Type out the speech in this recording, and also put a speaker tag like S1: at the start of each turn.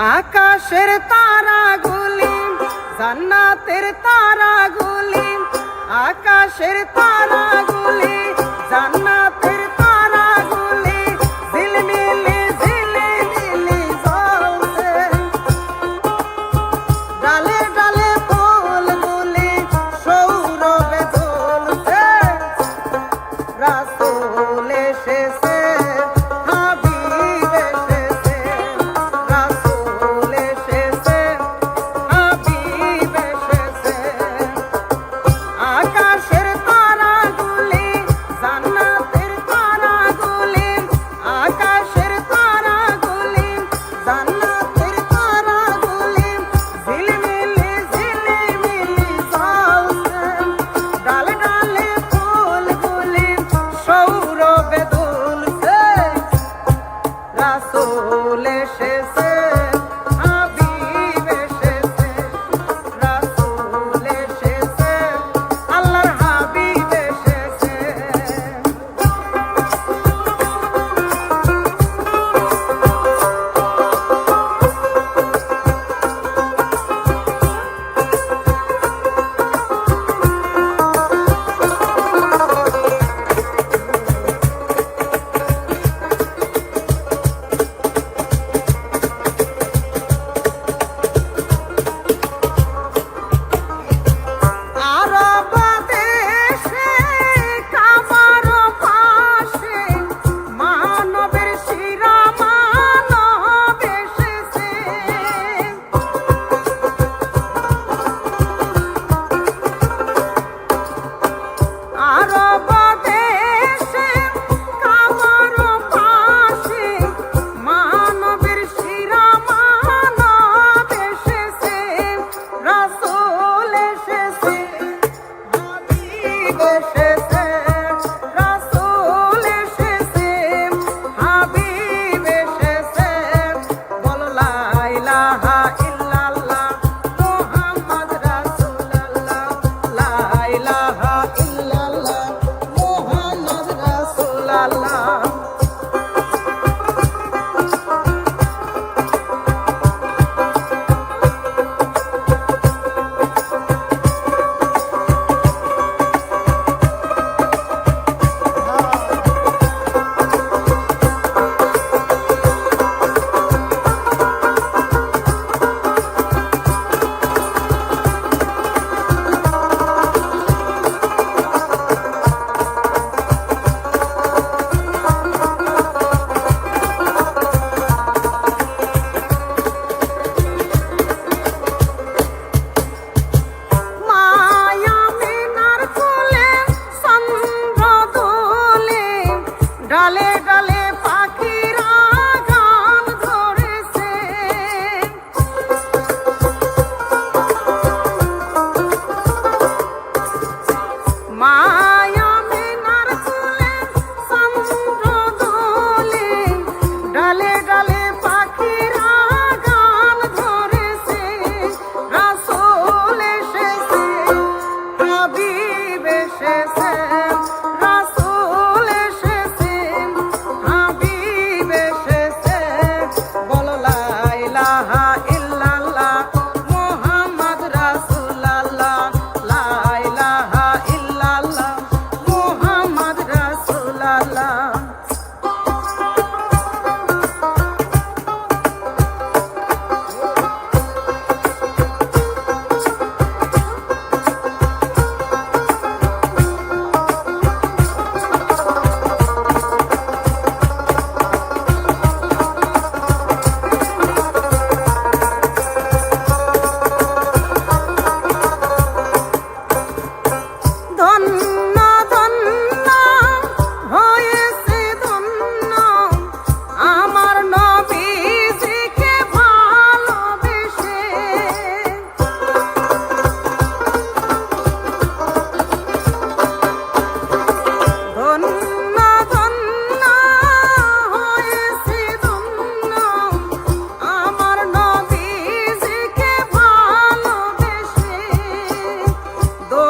S1: আকাশের তারাগুলি জান্নাতের তারাগুলি আকাশের তারাগুলি। রাসুল এসেছে।